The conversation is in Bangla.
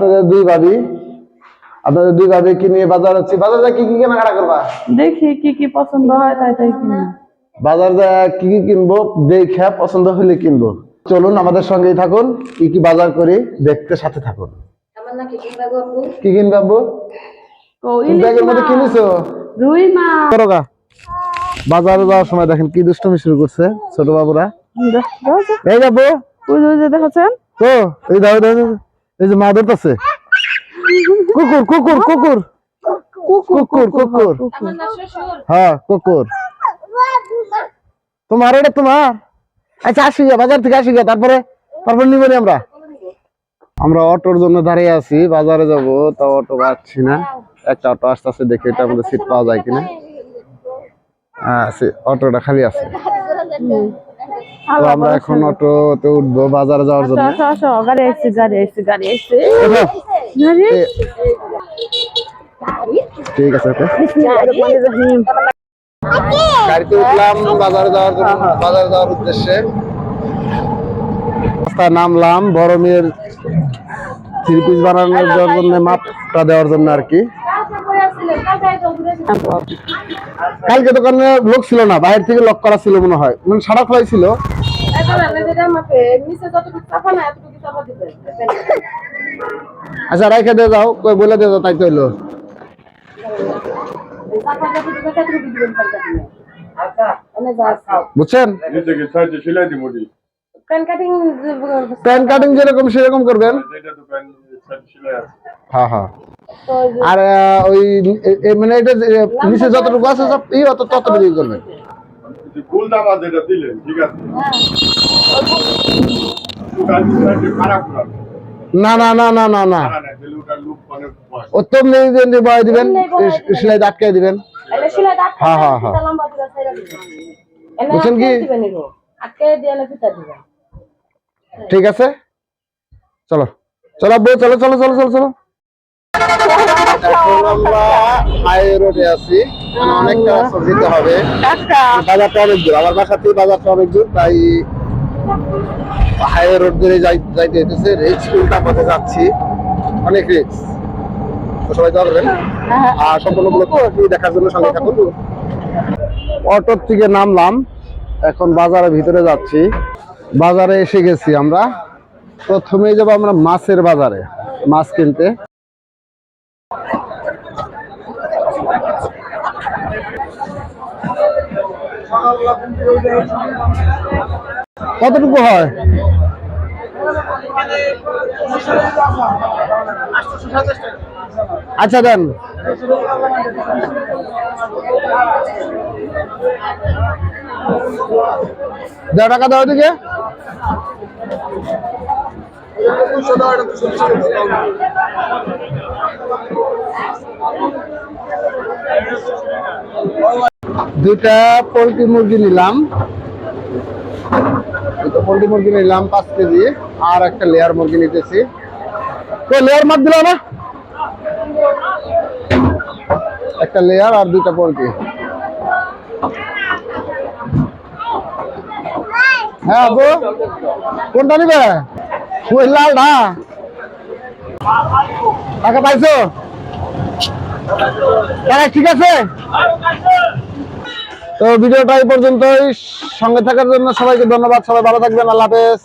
আপনাদের দুই ভাবি আপনাদের দুই ভাবি কি নিয়ে বাজার হচ্ছে? বাজারে কি কি কেনাকাটা করবা? দেখি কি কি পছন্দ হয় তাই তাই কিনি। বাজার যা কি কি কিনবো দেখে পছন্দ হলে কিনবো। চলুন আমাদের সঙ্গেই থাকুন কি কি বাজার করি দেখতে সাথে থাকুন। কি কিনবে আব্বু তো তুমি ইলিশ ব্যাগের মধ্যে কিনেছো? রুই মাছ। করোগা বাজারে যাওয়ার সময় দেখেন কি দুষ্টমি শুরু করছে ছোট বাবুরা। দেখো? এই বাবু ওই যে- দেখাচ্ছেন? তো এই দাও দাও। এই যে মা ধরতেছে। কুকুর কুকুর কুকুর। কুকুর কুকুর হ্যাঁ কুকুর। তোমার এটা তোমার আচ্ছা আসি বাজার থেকে আসি তারপরে তারপর নিব আমরা। আমরা অটোর জন্য দাঁড়িয়ে আছি বাজারে যাব তা অটো পাচ্ছি না। একটা অটো আসতেছে দেখি এটা আমাদের সিট পাওয়া যায় কিনা। হ্যাঁ অটোটা খালি আছে। তো আমরা এখন অটোতে উঠবো বাজারে যাওয়ার জন্য। গাড়ি গাড়ি গাড়ি ঠিক আছে গাড়িতে উঠলাম বাজারে যাওয়ার জন্য বাজারে যাওয়ার উদ্দেশ্যে। রাস্তায় নামলাম বড় মেয়ের থ্রি পিস বানানোর জন্য মাপটা দেওয়ার জন্য আর কি। কালকে দোকানে লোক ছিল না বাইরে থেকে লক করা ছিল মনে হয়। মানে সারা খোলাই ছিল। আচ্ছা রাইখে দিয়ে যাও কই বলে দিয়ে যাও তাই তো হইল। বুঝছেন? প্যান কাটিং যেরকম সেরকম করবেন। আছে। হ্যাঁ হ্যাঁ। আর ওই মানে এটা যে, নিচে যতটুকু আছে সব ততটুকু করবেন। দামা যেটা দিলেন ঠিক আছে? খারাপ না? না না না না না না। খারাপ না দিলে ওটা লুক অনেক বয় ও তো এমনি যে যে বয় দিবেন সেলাই আটকাই দিবেন। হ্যাঁ, হ্যাঁ, হ্যাঁ। বুঝছেন কি? ঠিক আছে? চলো। চলো আব্বু চলো চলো চলো চলো চলো। হাই রোডে আছি। মানে অনেকটা হবে। বাজারটা অনেক দূর। আমার বাজারটা অনেক দূর তাই হাই রোড ধরে যাইতে হইতেছে। রিক্স উল্টা পথে যাচ্ছি। অনেক রিক্স তো সবাই দোয়া করবেন। আর সম্পূর্ণ ব্লগ দেখার জন্য সঙ্গে থাকুন। অটোর থেকে নামলাম। এখন বাজারের ভিতরে যাচ্ছি। বাজারে এসে গেছি আমরা। প্রথমে যাব আমরা মাছের বাজারে। মাছ কিনতে। কতটুকু হয়? আচ্ছা দেন। দেড় টাকা দাও দিকে দুটা পোলট্রি মুরগি নিলাম। দুটো পোলট্রি মুরগি নিলাম, পাঁচ কেজি, আর একটা লেয়ার মুরগি নিতেছি। তো লেয়ার মাছ দিল না? একটা লেয়ার আর দুইটা পোলট্রি। হ্যাঁ আবু কোনটা নিবে? ওই লালটা টাকা পাইছো? ঠিক আছে? তো ভিডিওটা এই পর্যন্তই। সঙ্গে থাকার জন্য সবাইকে ধন্যবাদ। সবাই ভালো থাকবেন। আল্লাহ হাফেজ।